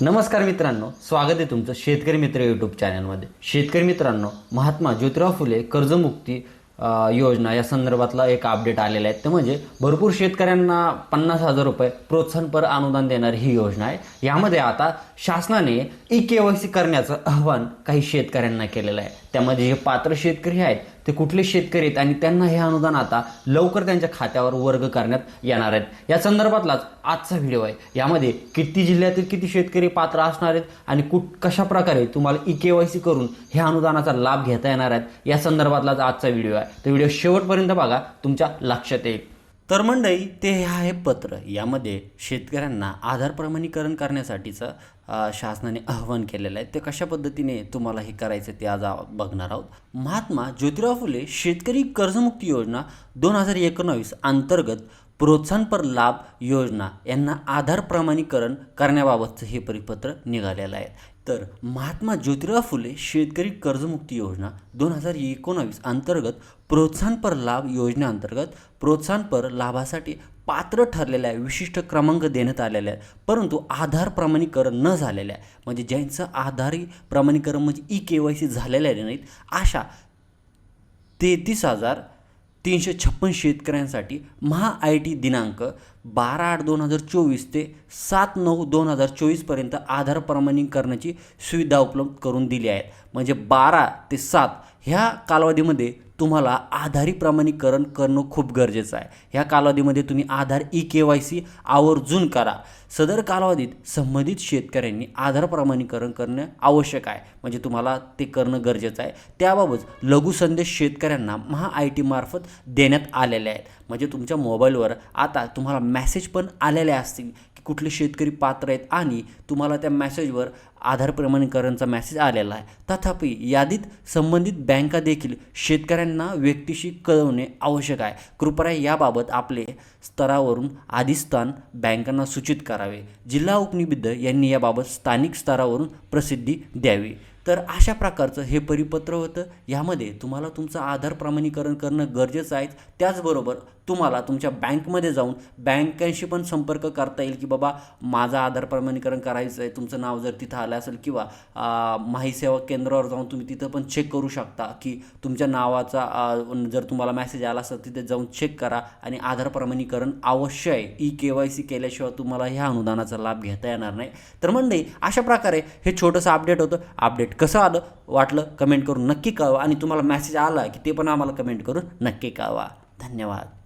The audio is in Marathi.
नमस्कार मित्रांनो स्वागत आहे तुमचं शेतकरी मित्र यूट्यूब चॅनलमध्ये शेतकरी मित्रांनो महात्मा ज्योतिराव फुले कर्जमुक्ती योजना या संदर्भातला एक अपडेट आलेला आहे. ते म्हणजे भरपूर शेतकऱ्यांना पन्नास हजार रुपये प्रोत्साहनपर अनुदान देणारी ही योजना आहे. यामध्ये आता शासनाने ई के वाय सी करण्याचं आव्हान काही शेतकऱ्यांना केलेलं आहे. त्यामध्ये जे पात्र शेतकरी आहेत ते कुठले शेतकरी आहेत आणि त्यांना हे अनुदान आता लवकर त्यांच्या खात्यावर वर्ग करण्यात येणार आहेत. या संदर्भातलाच आजचा व्हिडिओ आहे. यामध्ये किती जिल्ह्यातील किती शेतकरी पात्र असणार आहेत आणि कुठ कशा प्रकारे तुम्हाला ई के वाय सी करून ह्या अनुदानाचा लाभ घेता येणार आहेत या संदर्भातलाच आजचा व्हिडिओ आहे. तर व्हिडिओ शेवटपर्यंत बघा तुमच्या लक्षात येईल. तर मंडई ते हे आहे पत्र. यामध्ये शेतकऱ्यांना आधार प्रमाणीकरण करण्यासाठीचं शासनाने आव्हान केलेलं आहे. ते कशा पद्धतीने तुम्हाला हे करायचं ते आज बघणार आहोत. महात्मा ज्योतिराव फुले शेतकरी कर्जमुक्ती योजना दोन हजार एकोणावीस अंतर्गत प्रोत्साहनपर लाभ योजना यांना आधार प्रमाणीकरण करण्याबाबतचं हे परिपत्र निघालेलं आहे. तर महात्मा ज्योतिराव फुले शेतकरी कर्जमुक्ती योजना दोन हजार एकोणावीस अंतर्गत प्रोत्साहनपर लाभ योजनेअंतर्गत प्रोत्साहनपर लाभासाठी पात्र ठरलेल्या विशिष्ट क्रमांक देण्यात आलेले आहेत. परंतु आधार प्रमाणीकरण न झालेलं आहे. म्हणजे ज्यांचं आधारी प्रमाणीकरण म्हणजे ई के वाय सी झालेल्या नाहीत अशा तेहतीस हजार तीनशे छप्पन शेतकऱ्यांसाठी महा आय टी दिनांक बारा आठ दोन हजार चोवीस ते सात नऊ दोन हजार चोवीसपर्यंत आधार प्रमाणीकरणाची सुविधा उपलब्ध करून दिली आहे म्हणजे बारा ते सात ह्या कालावधीमध्ये तुम्हाला आधारी प्रमाणीकरण करणं खूप गरजेचं आहे. ह्या कालावधीमध्ये तुम्ही Aadhaar e K Y C आवर्जून करा. सदर कालावधीत संबंधित शेतकऱ्यांनी आधार प्रमाणीकरण करणं आवश्यक आहे. म्हणजे तुम्हाला ते करणं गरजेचं आहे. त्याबाबत लघु संदेश शेतकऱ्यांना महा आय टी मार्फत देण्यात आलेले आहेत. म्हणजे तुमच्या मोबाईलवर आता तुम्हाला मेसेज पण आलेले असतील कुठले शेतकरी पात्र आहेत आणि तुम्हाला त्या मॅसेजवर आधार प्रमाणीकरणचा मेसेज आलेला आहे. तथापि यादीत संबंधित बँका देखील शेतकऱ्यांना व्यक्तीशी कळवणे आवश्यक आहे. कृपया याबाबत आपले स्तरावरून आदिस्थान बँकांना सूचित करावे. जिल्हा उपनिबद्ध यांनी याबाबत स्थानिक स्तरावरून प्रसिद्धी द्यावी. तर अशा प्रकारचं हे परिपत्र होतं. यामध्ये तुम्हाला तुमचं आधार प्रमाणीकरण करणं गरजेचं आहे. त्याचबरोबर तुम्हाला तुमच्या बँकमध्ये जाऊन बँकांशी पण संपर्क करता येईल की बाबा माझं आधार प्रमाणीकरण करायचं आहे तुमचं नाव जर तिथं आलं असेल किंवा आ, माही सेवा केंद्रावर जाऊन तुम्ही तिथं पण चेक करू शकता की तुमच्या नावाचा जर तुम्हाला मेसेज आला असेल तिथे जाऊन चेक करा आणि आधार प्रमाणीकरण अवश्य आहे. ई के वाय सी केल्याशिवाय तुम्हाला ह्या अनुदानाचा लाभ घेता येणार नाही. तर म्हणजे अशा प्रकारे हे छोटंसं अपडेट होतं. अपडेट कसं आलं? वाटलं? कमेंट करून नक्की कळवा. आणि तुम्हाला मॅसेज आला की ते पण आम्हाला कमेंट करून नक्की कळवा. धन्यवाद.